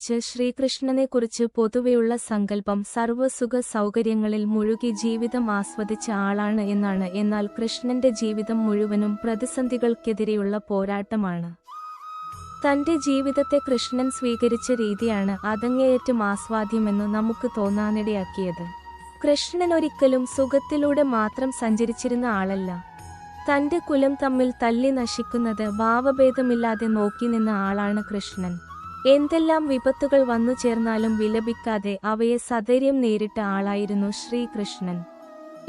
ച്ച് ശ്രീകൃഷ്ണനെക്കുറിച്ച് പൊതുവെയുള്ള സങ്കല്പം സർവസുഖ സൗകര്യങ്ങളിൽ മുഴുകി ജീവിതം ആസ്വദിച്ച ആളാണ് എന്നാണ്. എന്നാൽ കൃഷ്ണന്റെ ജീവിതം മുഴുവനും പ്രതിസന്ധികൾക്കെതിരെയുള്ള പോരാട്ടമാണ്. തന്റെ ജീവിതത്തെ കൃഷ്ണൻ സ്വീകരിച്ച രീതിയാണ് അതങ്ങേയറ്റം ആസ്വാദ്യമെന്ന് നമുക്ക് തോന്നാനിടയാക്കിയത്. കൃഷ്ണൻ ഒരിക്കലും സുഖത്തിലൂടെ മാത്രം സഞ്ചരിച്ചിരുന്ന ആളല്ല. തന്റെ കുലം തമ്മിൽ തല്ലി നശിക്കുന്നത് ഭാവഭേദമില്ലാതെ നോക്കി നിന്ന ആളാണ് കൃഷ്ണൻ. എന്തെല്ലാം വിപത്തുകൾ വന്നു ചേർന്നാലും വിലപിക്കാതെ അവയെ സധൈര്യം നേരിട്ട ആളായിരുന്നു ശ്രീകൃഷ്ണൻ.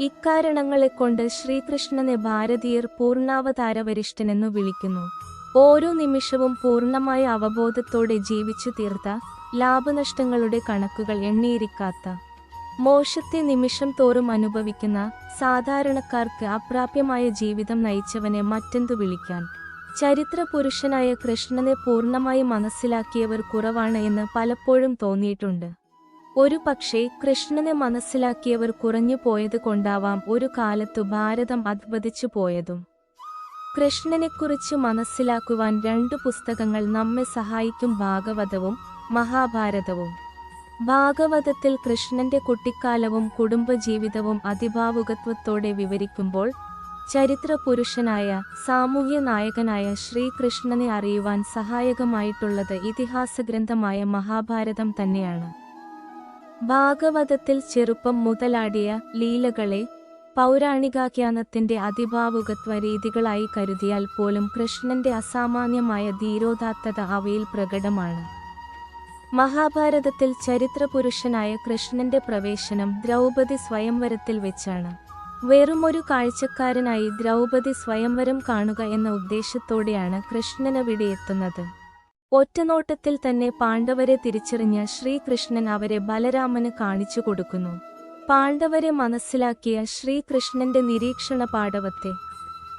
ഇക്കാരണങ്ങളെക്കൊണ്ട് ശ്രീകൃഷ്ണനെ ഭാരതീയർ പൂർണാവതാരവരിഷ്ഠനെന്നു വിളിക്കുന്നു. ഓരോ നിമിഷവും പൂർണമായ അവബോധത്തോടെ ജീവിച്ചു തീർത്ത ലാഭനഷ്ടങ്ങളുടെ കണക്കുകൾ എണ്ണിയിരിക്കാത്ത മോശത്തെ നിമിഷം തോറും അനുഭവിക്കുന്ന സാധാരണക്കാർക്ക് അപ്രാപ്യമായ ജീവിതം നയിച്ചവനെ മറ്റെന്തു വിളിക്കാൻ? ചരിത്ര പുരുഷനായ കൃഷ്ണനെ പൂർണമായി മനസ്സിലാക്കിയവർ കുറവാണ് എന്ന് പലപ്പോഴും തോന്നിയിട്ടുണ്ട്. ഒരു പക്ഷേ കൃഷ്ണനെ മനസ്സിലാക്കിയവർ കുറഞ്ഞു പോയത് കൊണ്ടാവാം ഒരു കാലത്തു ഭാരതം അത്ഭുതിച്ചു പോയതും. കൃഷ്ണനെക്കുറിച്ച് മനസ്സിലാക്കുവാൻ രണ്ടു പുസ്തകങ്ങൾ നമ്മെ സഹായിക്കും ഭാഗവതവും മഹാഭാരതവും. ഭാഗവതത്തിൽ കൃഷ്ണന്റെ കുട്ടിക്കാലവും കുടുംബജീവിതവും അതിഭാവുകത്വത്തോടെ വിവരിക്കുമ്പോൾ ചരിത്ര പുരുഷനായ സാമൂഹ്യ നായകനായ ശ്രീകൃഷ്ണനെ അറിയുവാൻ സഹായകമായിട്ടുള്ളത് ഇതിഹാസഗ്രന്ഥമായ മഹാഭാരതം തന്നെയാണ്. ഭാഗവതത്തിൽ ചെറുപ്പം മുതലാടിയ ലീലകളെ പൗരാണികാഖ്യാനത്തിന്റെ അതിഭാവുകത്വ രീതികളായി കരുതിയാൽ പോലും കൃഷ്ണന്റെ അസാമാന്യമായ ധീരോദാത്തത അവയിൽ പ്രകടമാണ്. മഹാഭാരതത്തിൽ ചരിത്രപുരുഷനായ കൃഷ്ണന്റെ പ്രവേശനം ദ്രൗപദി സ്വയംവരത്തിൽ വെച്ചാണ്. വെറുമൊരു കാഴ്ചക്കാരനായി ദ്രൗപദി സ്വയംവരം കാണുക എന്ന ഉദ്ദേശത്തോടെയാണ് കൃഷ്ണനവിടെ എത്തുന്നത് ഒറ്റനോട്ടത്തിൽ തന്നെ പാണ്ഡവരെ തിരിച്ചറിഞ്ഞ ശ്രീകൃഷ്ണൻ അവരെ ബലരാമന് കാണിച്ചു കൊടുക്കുന്നു. പാണ്ഡവരെ മനസ്സിലാക്കിയ ശ്രീകൃഷ്ണന്റെ നിരീക്ഷണ പാടവത്തെ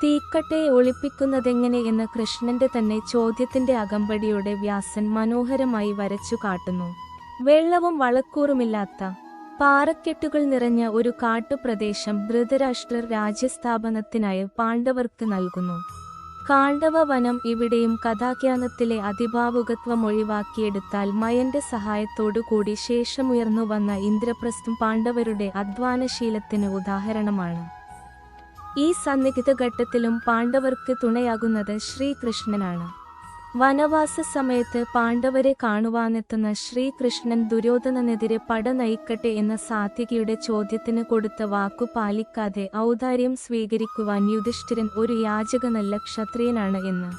തീക്കട്ടയെ ഒളിപ്പിക്കുന്നതെങ്ങനെ എന്ന കൃഷ്ണന്റെ തന്നെ ചോദ്യത്തിന്റെ അകമ്പടിയോടെ വ്യാസൻ മനോഹരമായി വരച്ചു കാട്ടുന്നു. വെള്ളവും വളക്കൂറുമില്ലാത്ത പാറക്കെട്ടുകൾ നിറഞ്ഞ ഒരു കാട്ടുപ്രദേശം ധൃതരാഷ്ട്രർ രാജ്യസ്ഥാപനത്തിനായി പാണ്ഡവർക്ക് നൽകുന്നു. കാണ്ഡവ വനം ഇവിടെയും കഥാഖ്യാനത്തിലെ അതിഭാവുകത്വം ഒഴിവാക്കിയെടുത്താൽ മയന്റെ സഹായത്തോടുകൂടി ശേഷമുയർന്നു വന്ന ഇന്ദ്രപ്രസ്ഥം പാണ്ഡവരുടെ അധ്വാനശീലത്തിന് ഉദാഹരണമാണ്. ഈ സന്നിഗ്ധ ഘട്ടത്തിലും പാണ്ഡവർക്ക് തുണയാകുന്നത് ശ്രീകൃഷ്ണനാണ്. വനവാസ സമയത്ത് പാണ്ഡവരെ കാണുവാനെത്തുന്ന ശ്രീകൃഷ്ണൻ ദുര്യോധനനെതിരെ പട നയിക്കട്ടെ എന്ന സാത്വികയുടെ ചോദ്യത്തിന് കൊടുത്ത വാക്കു പാലിക്കാതെ ഔദാര്യം സ്വീകരിക്കുവാൻ യുധിഷ്ഠിരൻ ഒരു യാചകനല്ല ക്ഷത്രിയനാണ് എന്ന്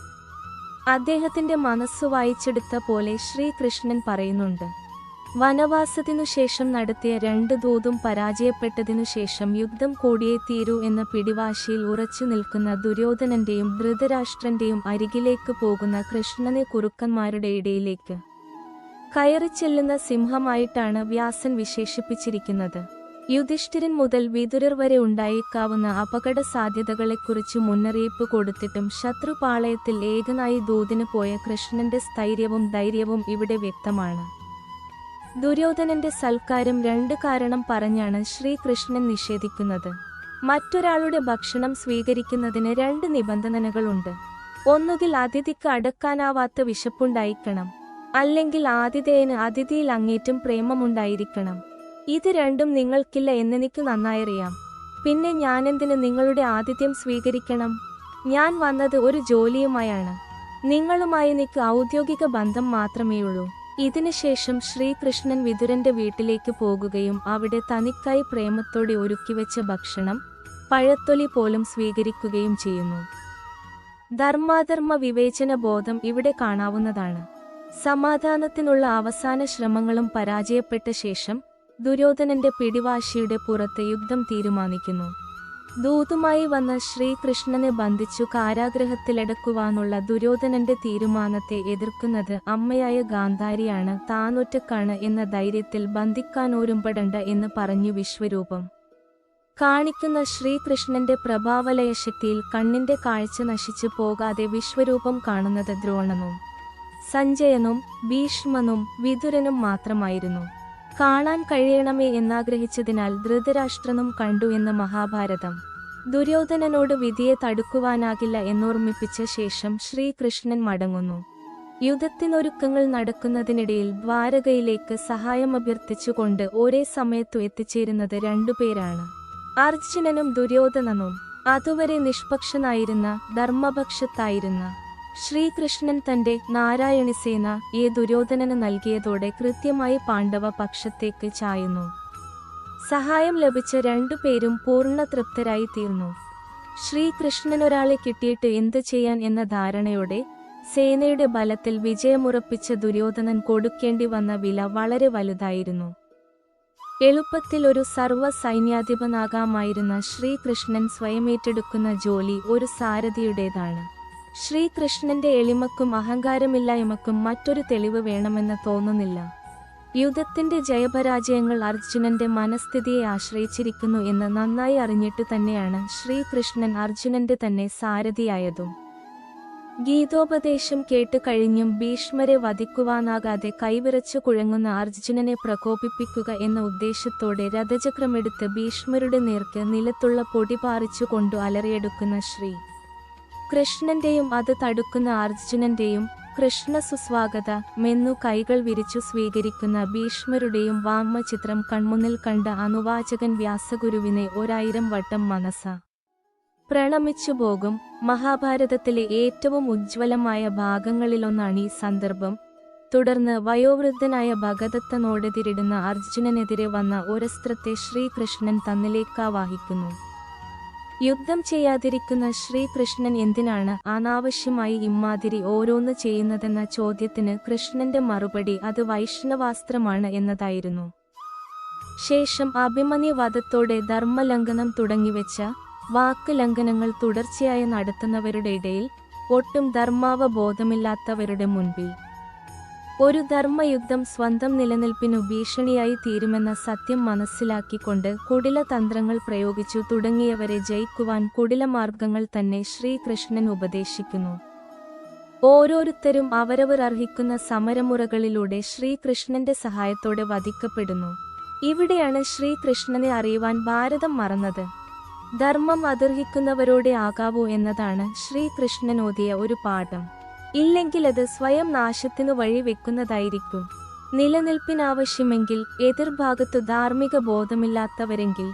അദ്ദേഹത്തിന്റെ മനസ്സു വായിച്ചെടുത്ത പോലെ ശ്രീകൃഷ്ണൻ പറയുന്നുണ്ട്. വനവാസത്തിനു ശേഷം നടത്തിയ രണ്ട് ദൂതും പരാജയപ്പെട്ടതിനു ശേഷം യുദ്ധം കൂടിയേ തീരൂ എന്ന പിടിവാശിയിൽ ഉറച്ചു നിൽക്കുന്ന ദുര്യോധനന്റെയും ധൃതരാഷ്ട്രന്റെയും അരികിലേക്ക് പോകുന്ന കൃഷ്ണനെ കുറുക്കന്മാരുടെ ഇടയിലേക്ക് കയറി ചെല്ലുന്ന സിംഹമായിട്ടാണ് വ്യാസൻ വിശേഷിപ്പിച്ചിരിക്കുന്നത്. യുധിഷ്ഠിരൻ മുതൽ വിതുരർ വരെ ഉണ്ടായേക്കാവുന്ന അപകട സാധ്യതകളെക്കുറിച്ച് മുന്നറിയിപ്പ് കൊടുത്തിട്ടും ശത്രുപാളയത്തിൽ ഏകനായി ദൂതിന് പോയ കൃഷ്ണന്റെ സ്ഥൈര്യവും ധൈര്യവും ഇവിടെ വ്യക്തമാണ്. ദുര്യോധനന്റെ സൽക്കാരം രണ്ട് കാരണം പറഞ്ഞാണ് ശ്രീകൃഷ്ണൻ നിഷേധിക്കുന്നത്. മറ്റൊരാളുടെ ഭക്ഷണം സ്വീകരിക്കുന്നതിന് രണ്ട് നിബന്ധനകളുണ്ട്. ഒന്നുകിൽ അതിഥിക്ക് അടക്കാനാവാത്ത വിശപ്പുണ്ടായിരിക്കണം. അല്ലെങ്കിൽ ആതിഥേയന് അതിഥിയിൽ അങ്ങേറ്റം പ്രേമമുണ്ടായിരിക്കണം. ഇത് രണ്ടും നിങ്ങൾക്കില്ല എന്നെനിക്ക് നന്നായറിയാം. പിന്നെ ഞാനെന്തിന് നിങ്ങളുടെ ആതിഥ്യം സ്വീകരിക്കണം? ഞാൻ വന്നത് ഒരു ജോലിയുമായാണ്. നിങ്ങളുമായി എനിക്ക് ഔദ്യോഗിക ബന്ധം മാത്രമേയുള്ളൂ. ഇതിനുശേഷം ശ്രീകൃഷ്ണൻ വിതുരന്റെ വീട്ടിലേക്ക് പോകുകയും അവിടെ തനിക്കായി പ്രേമത്തോടെ ഒരുക്കിവെച്ച ഭക്ഷണം പഴത്തൊലി പോലും സ്വീകരിക്കുകയും ചെയ്യുന്നു. ധർമാധർമ്മ വിവേചന ബോധം ഇവിടെ കാണാവുന്നതാണ്. സമാധാനത്തിനുള്ള അവസാന ശ്രമങ്ങളും പരാജയപ്പെട്ട ശേഷം ദുര്യോധനന്റെ പിടിവാശിയുടെ പുറത്ത് യുദ്ധം തീരുമാനിക്കുന്നു. ദൂതുമായി വന്ന ശ്രീകൃഷ്ണനെ ബന്ധിച്ചു കാരാഗ്രഹത്തിലടക്കുവാനുള്ള ദുര്യോധനന്റെ തീരുമാനത്തെ എതിർക്കുന്നത് അമ്മയായ ഗാന്ധാരിയാണ്. താനൊറ്റക്കാണ് എന്ന ധൈര്യത്തിൽ ബന്ധിക്കാനോരുമ്പടണ്ട എന്ന് പറഞ്ഞു വിശ്വരൂപം. കാണിക്കുന്ന ശ്രീകൃഷ്ണന്റെ പ്രഭാവലയശക്തിയിൽ കണ്ണിന്റെ കാഴ്ച നശിച്ചു പോകാതെ വിശ്വരൂപം കാണുന്നത് ദ്രോണനും സഞ്ജയനും ഭീഷ്മനും വിതുരനും മാത്രമായിരുന്നു. കാണാൻ കഴിയണമേ എന്നാഗ്രഹിച്ചതിനാൽ ധൃതരാഷ്ട്രനും കണ്ടു എന്ന് മഹാഭാരതം. ദുര്യോധനനോട് വിധിയെ തടുക്കുവാനാകില്ല എന്നോർമ്മിപ്പിച്ച ശേഷം ശ്രീകൃഷ്ണൻ മടങ്ങുന്നു. യുദ്ധത്തിനൊരുക്കങ്ങൾ നടക്കുന്നതിനിടയിൽ ദ്വാരകയിലേക്ക് സഹായം അഭ്യർത്ഥിച്ചുകൊണ്ട് ഒരേ സമയത്തു എത്തിച്ചേരുന്നത് രണ്ടുപേരാണ് അർജുനനും ദുര്യോധനനും അതുവരെ നിഷ്പക്ഷനായിരുന്ന ധർമ്മപക്ഷത്തായിരുന്ന ശ്രീകൃഷ്ണൻ തന്റെ നാരായണിസേന ഈ ദുര്യോധനന് നൽകിയതോടെ കൃത്യമായി പാണ്ഡവ പക്ഷത്തേക്ക് ചായുന്നു. സഹായം ലഭിച്ച രണ്ടു പേരും പൂർണ തൃപ്തരായി തീർന്നു. ശ്രീകൃഷ്ണനൊരാളെ കിട്ടിയിട്ട് എന്തു ചെയ്യാൻ എന്ന ധാരണയോടെ സേനയുടെ ബലത്തിൽ വിജയമുറപ്പിച്ച ദുര്യോധനൻ കൊടുക്കേണ്ടി വന്ന വില വളരെ വലുതായിരുന്നു. എളുപ്പത്തിൽ ഒരു സർവ സൈന്യാധിപനാകാമായിരുന്ന ശ്രീകൃഷ്ണൻ സ്വയമേറ്റെടുക്കുന്ന ജോലി ഒരു സാരഥിയുടേതാണ്. ശ്രീകൃഷ്ണന്റെ എളിമക്കും അഹങ്കാരമില്ലായ്മക്കും മറ്റൊരു തെളിവ് വേണമെന്ന് തോന്നുന്നില്ല. യുദ്ധത്തിന്റെ ജയപരാജയങ്ങൾ അർജുനന്റെ മനസ്ഥിതിയെ ആശ്രയിച്ചിരിക്കുന്നു എന്ന് നന്നായി അറിഞ്ഞിട്ട് തന്നെയാണ് ശ്രീകൃഷ്ണൻ അർജുനന്റെ തന്നെ സാരഥിയായതും. ഗീതോപദേശം കേട്ട് കഴിഞ്ഞും ഭീഷ്മരെ വധിക്കുവാനാകാതെ കൈവിറച്ചു കുഴങ്ങുന്ന അർജുനനെ പ്രകോപിപ്പിക്കുക എന്ന ഉദ്ദേശത്തോടെ രഥചക്രമെടുത്ത് ഭീഷ്മരുടെ നേർക്ക് നിലത്തുള്ള പൊടി പാറിച്ചു കൊണ്ടു അലറിയെടുക്കുന്ന ശ്രീ കൃഷ്ണന്റെയും അത് തടുക്കുന്ന അർജുനന്റെയും കൃഷ്ണ സുസ്വാഗത മെന്നു കൈകൾ വിരിച്ചു സ്വീകരിക്കുന്ന ഭീഷ്മരുടെയും വാമചിത്രം കൺമുന്നിൽ കണ്ട അനുവാചകൻ വ്യാസഗുരുവിനെ ഒരായിരം വട്ടം മനസ്സ പ്രണമിച്ചു പോകും. മഹാഭാരതത്തിലെ ഏറ്റവും ഉജ്ജ്വലമായ ഭാഗങ്ങളിലൊന്നാണ് ഈ സന്ദർഭം. തുടർന്ന് വയോവൃദ്ധനായ ഭഗദത്തനോടെതിരിടുന്ന അർജുനനെതിരെ വന്ന ഒരസ്ത്രത്തെ ശ്രീകൃഷ്ണൻ തന്നിലേക്കാവാഹിക്കുന്നു യുദ്ധം ചെയ്യാതിരിക്കുന്ന ശ്രീകൃഷ്ണൻ എന്തിനാണ് അനാവശ്യമായി ഇമ്മാതിരി ഓരോന്ന് ചെയ്യുന്നതെന്ന ചോദ്യത്തിന് കൃഷ്ണന്റെ മറുപടി അത് വൈഷ്ണവാസ്ത്രമാണ് എന്നതായിരുന്നു. ശേഷം അഭിമന്യ വധത്തോടെ ധർമ്മലംഘനം തുടങ്ങിവെച്ച വാക്ക് ലംഘനങ്ങൾ തുടർച്ചയായി നടത്തുന്നവരുടെ ഇടയിൽ ഒട്ടും ധർമാവബോധമില്ലാത്തവരുടെ മുൻപിൽ ഒരു ധർമ്മയുദ്ധം സ്വന്തം നിലനിൽപ്പിനു ഭീഷണിയായി തീരുമെന്ന സത്യം മനസ്സിലാക്കിക്കൊണ്ട് കുടില തന്ത്രങ്ങൾ പ്രയോഗിച്ചു തുടങ്ങിയവരെ ജയിക്കുവാൻ കുടില മാർഗങ്ങൾ തന്നെ ശ്രീകൃഷ്ണൻ ഉപദേശിക്കുന്നു. ഓരോരുത്തരും അവരവർ അർഹിക്കുന്ന സമരമുറകളിലൂടെ ശ്രീകൃഷ്ണന്റെ സഹായത്തോടെ വധിക്കപ്പെടുന്നു. ഇവിടെയാണ് ശ്രീകൃഷ്ണനെ അറിയുവാൻ ഭാരതം മറന്നത്. ധർമ്മം അതിർഹിക്കുന്നവരോടെ ആകാവൂ എന്നതാണ് ശ്രീകൃഷ്ണൻ ഓതിയ ഒരു പാഠം. ഇല്ലെങ്കിൽ അത് സ്വയം നാശത്തിനു വഴിവെക്കുന്നതായിരിക്കും നിലനിൽപ്പിനാവശ്യമെങ്കിൽ എതിർഭാഗത്തു ധാർമ്മിക ബോധമില്ലാത്തവരെങ്കിൽ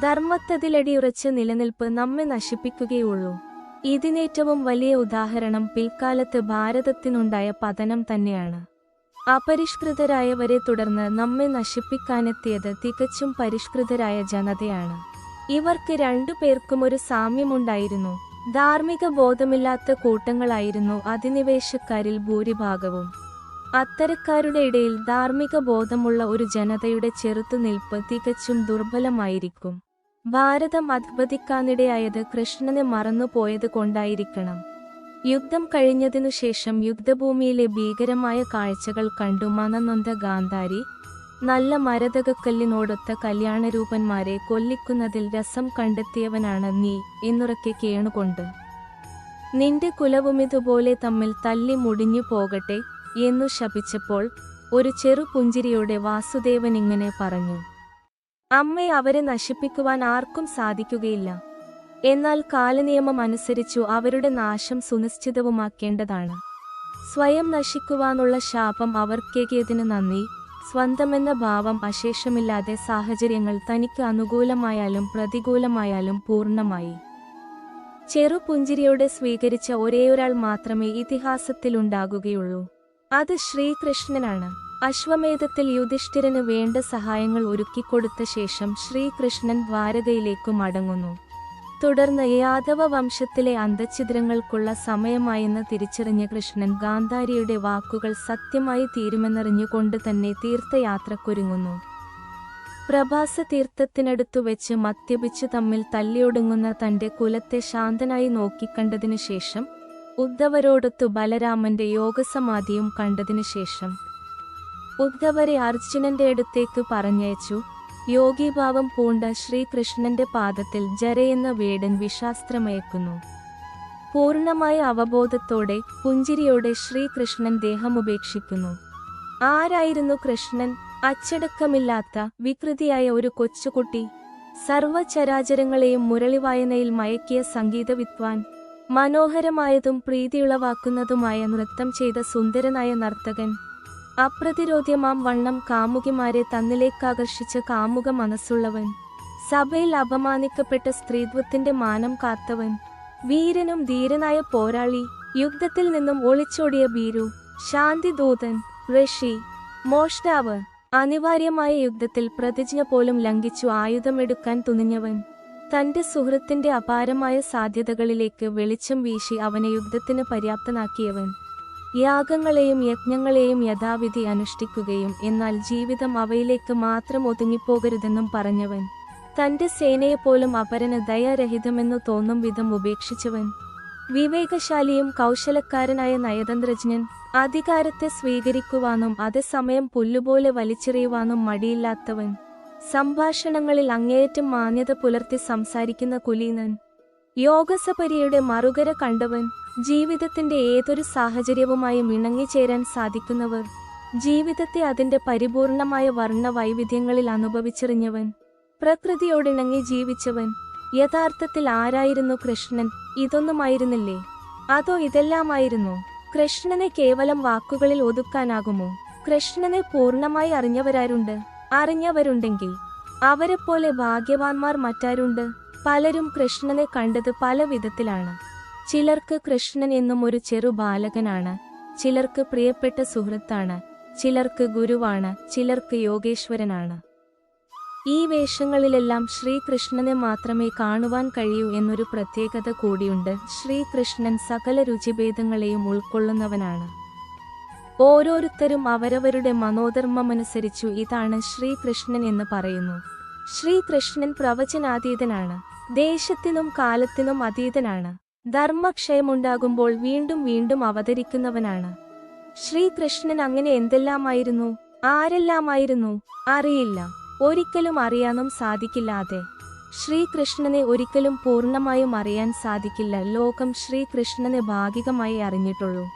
ധർമ്മത്തതിലടിയുറച്ച് നിലനിൽപ്പ് നമ്മെ നശിപ്പിക്കുകയുള്ളൂ. ഇതിനേറ്റവും വലിയ ഉദാഹരണം പിൽക്കാലത്ത് ഭാരതത്തിനുണ്ടായ പതനം തന്നെയാണ്. അപരിഷ്കൃതരായവരെ തുടർന്ന് നമ്മെ നശിപ്പിക്കാനെത്തിയത് തികച്ചും പരിഷ്കൃതരായ ജനതയാണ്. ഇവർക്ക് രണ്ടു പേർക്കും ഒരു സാമ്യമുണ്ടായിരുന്നു. ധാർമ്മിക ബോധമില്ലാത്ത കൂട്ടങ്ങളായിരുന്നു അധിനിവേശക്കാരിൽ ഭൂരിഭാഗവും. അത്തരക്കാരുടെ ഇടയിൽ ധാർമ്മിക ബോധമുള്ള ഒരു ജനതയുടെ ചെറുത്തുനിൽപ്പ് തികച്ചും ദുർബലമായിരിക്കും. ഭാരതം അധിപതിക്കാനിടയായത് കൃഷ്ണനെ മറന്നുപോയത് കൊണ്ടായിരിക്കണം. യുദ്ധം കഴിഞ്ഞതിനു ശേഷം യുദ്ധഭൂമിയിലെ ഭീകരമായ കാഴ്ചകൾ കണ്ടു മനനൊന്ത ഗാന്ധാരി നല്ല മരതകക്കല്ലിനോടൊത്ത കല്യാണരൂപന്മാരെ കൊല്ലിക്കുന്നതിൽ രസം കണ്ടെത്തിയവനാണ് നീ എന്നുറക്കെ കേണുകൊണ്ട്. നിന്റെ കുലവുമിതുപോലെ തമ്മിൽ തല്ലി മുടിഞ്ഞു പോകട്ടെ എന്നു ശപിച്ചപ്പോൾ ഒരു ചെറു പുഞ്ചിരിയോടെ വാസുദേവൻ ഇങ്ങനെ പറഞ്ഞു. അമ്മയെ അവരെ നശിപ്പിക്കുവാൻ ആർക്കും സാധിക്കുകയില്ല. എന്നാൽ കാലനിയമം അനുസരിച്ചു അവരുടെ നാശം സുനിശ്ചിതവുമാക്കേണ്ടതാണ്. സ്വയം നശിക്കുവാനുള്ള ശാപം അവർക്കേകിയതിന് നന്ദി. സ്വന്തമെന്ന ഭാവം അശേഷമില്ലാതെ സാഹചര്യങ്ങൾ തനിക്ക് അനുകൂലമായാലും പ്രതികൂലമായാലും പൂർണമായി. ചെറുപുഞ്ചിരിയോടെ സ്വീകരിച്ച ഒരേയൊരാൾ മാത്രമേ ഇതിഹാസത്തിലുണ്ടാകുകയുള്ളൂ. അത് ശ്രീകൃഷ്ണനാണ്. അശ്വമേധത്തിൽ യുധിഷ്ഠിരന് വേണ്ട സഹായങ്ങൾ ഒരുക്കിക്കൊടുത്ത ശേഷം ശ്രീകൃഷ്ണൻ ദ്വാരകയിലേക്കു മടങ്ങുന്നു. തുടർന്ന് യാദവ വംശത്തിലെ അന്തഛിദ്രങ്ങൾക്കുള്ള സമയമായെന്ന് തിരിച്ചറിഞ്ഞ കൃഷ്ണൻ ഗാന്ധാരിയുടെ വാക്കുകൾ സത്യമായി തീരുമെന്നറിഞ്ഞുകൊണ്ട് തന്നെ തീർത്ഥയാത്രക്കൊരുങ്ങുന്നു. പ്രഭാസ തീർത്ഥത്തിനടുത്തു വെച്ച് മദ്യപിച്ച് തമ്മിൽ തല്ലിയൊടുങ്ങുന്ന തന്റെ കുലത്തെ ശാന്തനായി നോക്കിക്കണ്ടതിനു ശേഷം ഉദ്ധവരോടൊത്തു ബലരാമന്റെ യോഗസമാധിയും കണ്ടതിനു ശേഷം ഉദ്ധവരെ അർജുനന്റെ അടുത്തേക്ക് പറഞ്ഞയച്ചു. യോഗീഭാവം പൂണ്ട ശ്രീകൃഷ്ണന്റെ പാദത്തിൽ ജരയെന്ന വേടൻ വിഷാസ്ത്രമയക്കുന്നു. പൂർണമായ അവബോധത്തോടെ പുഞ്ചിരിയോടെ ശ്രീകൃഷ്ണൻ ദേഹമുപേക്ഷിക്കുന്നു ആരായിരുന്നു കൃഷ്ണൻ? അച്ചടക്കമില്ലാത്ത വികൃതിയായ ഒരു കൊച്ചുകുട്ടി. സർവചരാചരങ്ങളെയും മുരളിവായനയിൽ മയക്കിയ സംഗീത വിദ്വാൻ മനോഹരമായതും പ്രീതിയുളവാക്കുന്നതുമായ നൃത്തം ചെയ്ത സുന്ദരനായ നർത്തകൻ. അപ്രതിരോധ്യമാം വണ്ണം കാമുകിമാരെ തന്നിലേക്കാകർഷിച്ച കാമുക മനസ്സുള്ളവൻ. സഭയിൽ അപമാനിക്കപ്പെട്ട സ്ത്രീത്വത്തിന്റെ മാനം കാത്തവൻ. വീരനും ധീരനായ പോരാളി യുദ്ധത്തിൽ നിന്നും ഒളിച്ചോടിയ ഭീരു ശാന്തിദൂതൻ ഋഷി മോഷ്ടാവ് അനിവാര്യമായ യുദ്ധത്തിൽ പ്രതിജ്ഞ പോലും ലംഘിച്ചു ആയുധമെടുക്കാൻ തുനിഞ്ഞവൻ. തന്റെ സുഹൃത്തിന്റെ അപാരമായ സാധ്യതകളിലേക്ക് വെളിച്ചം വീശി അവനെ യുദ്ധത്തിന് പര്യാപ്തനാക്കിയവൻ. യാഗങ്ങളെയും യജ്ഞങ്ങളെയും യഥാവിധി അനുഷ്ഠിക്കുകയും എന്നാൽ ജീവിതം അവയിലേക്ക് മാത്രം ഒതുങ്ങിപ്പോകരുതെന്നും പറഞ്ഞവൻ. തന്റെ സേനയെപ്പോലും അപരന് ദയാരഹിതമെന്നു തോന്നും വിധം ഉപേക്ഷിച്ചവൻ. വിവേകശാലിയും കൗശലക്കാരനായ നയതന്ത്രജ്ഞൻ അധികാരത്തെ സ്വീകരിക്കുവാനും അതേസമയം പുല്ലുപോലെ വലിച്ചെറിയുവാനും മടിയില്ലാത്തവൻ. സംഭാഷണങ്ങളിൽ അങ്ങേയറ്റം മാന്യത പുലർത്തി സംസാരിക്കുന്ന കുലീനൻ യോഗസപരിയുടെ മറുകര കണ്ടവൻ ജീവിതത്തിന്റെ ഏതൊരു സാഹചര്യവുമായും ഇണങ്ങിച്ചേരാൻ സാധിക്കുന്നവർ ജീവിതത്തെ അതിന്റെ പരിപൂർണമായ വർണ വൈവിധ്യങ്ങളിൽ അനുഭവിച്ചെറിഞ്ഞവൻ പ്രകൃതിയോടിണങ്ങി ജീവിച്ചവൻ യഥാർത്ഥത്തിൽ ആരായിരുന്നു കൃഷ്ണൻ? ഇതൊന്നുമായിരുന്നില്ലേ? അതോ ഇതെല്ലാമായിരുന്നു? കൃഷ്ണനെ കേവലം വാക്കുകളിൽ ഒതുക്കാനാകുമോ? കൃഷ്ണനെ പൂർണമായി അറിഞ്ഞവരാരുണ്ട്? അറിഞ്ഞവരുണ്ടെങ്കിൽ അവരെപ്പോലെ ഭാഗ്യവാന്മാർ മറ്റാരുണ്ട്? പലരും കൃഷ്ണനെ കണ്ടത് പല വിധത്തിലാണ്. ചിലർക്ക് കൃഷ്ണൻ എന്നും ഒരു ചെറു ബാലകനാണ്. ചിലർക്ക് പ്രിയപ്പെട്ട സുഹൃത്താണ്. ചിലർക്ക് ഗുരുവാണ്. ചിലർക്ക് യോഗേശ്വരനാണ്. ഈ വേഷങ്ങളിലെല്ലാം ശ്രീകൃഷ്ണനെ മാത്രമേ കാണുവാൻ കഴിയൂ എന്നൊരു പ്രത്യേകത കൂടിയുണ്ട്. ശ്രീകൃഷ്ണൻ സകല രുചിഭേദങ്ങളെയും ഉൾക്കൊള്ളുന്നവനാണ്. ഓരോരുത്തരും അവരവരുടെ മനോധർമ്മമനുസരിച്ചു ഇതാണ് ശ്രീകൃഷ്ണൻ എന്ന് പറയുന്നു. ശ്രീകൃഷ്ണൻ പ്രവചനാതീതനാണ്. ദേശത്തിനും കാലത്തിനും അതീതനാണ്. ധർമ്മക്ഷയമുണ്ടാകുമ്പോൾ വീണ്ടും വീണ്ടും അവതരിക്കുന്നവനാണ്. ശ്രീകൃഷ്ണൻ അങ്ങനെ എന്തെല്ലാമായിരുന്നു? ആരെല്ലാമായിരുന്നു? അറിയില്ല. ഒരിക്കലും അറിയാനും സാധിക്കില്ലാതെ. ശ്രീകൃഷ്ണനെ ഒരിക്കലും പൂർണമായും അറിയാൻ സാധിക്കില്ല. ലോകം ശ്രീകൃഷ്ണനെ ഭാഗികമായി അറിഞ്ഞിട്ടുള്ളൂ.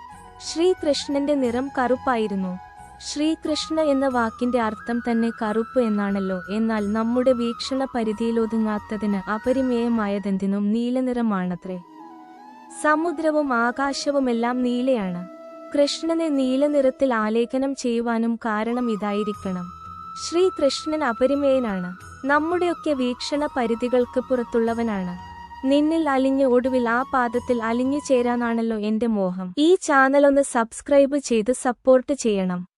ശ്രീകൃഷ്ണന്റെ നിറം കറുപ്പായിരുന്നു. ശ്രീകൃഷ്ണ എന്ന വാക്കിന്റെ അർത്ഥം തന്നെ കറുപ്പ് എന്നാണല്ലോ. എന്നാൽ നമ്മുടെ വീക്ഷണ പരിധിയിലൊതുങ്ങാത്തതിന് അപരിമേയമായതെന്തിനും നീലനിറമാണത്രേ സമുദ്രവും ആകാശവുമെല്ലാം നീലയാണ്. കൃഷ്ണനെ നീലനിറത്തിൽ ആലേഖനം ചെയ്യുവാനും കാരണം ഇതായിരിക്കണം. ശ്രീകൃഷ്ണൻ അപരിമേയനാണ്. നമ്മുടെയൊക്കെ വീക്ഷണ പരിധികൾക്ക് പുറത്തുള്ളവനാണ്. നിന്നിൽ അലിഞ്ഞ് ഒടുവിൽ ആ പാദത്തിൽ അലിഞ്ഞു ചേരാനാണല്ലോ എന്റെ മോഹം. ഈ ചാനൽ ഒന്ന് സബ്സ്ക്രൈബ് ചെയ്ത് സപ്പോർട്ട് ചെയ്യണം.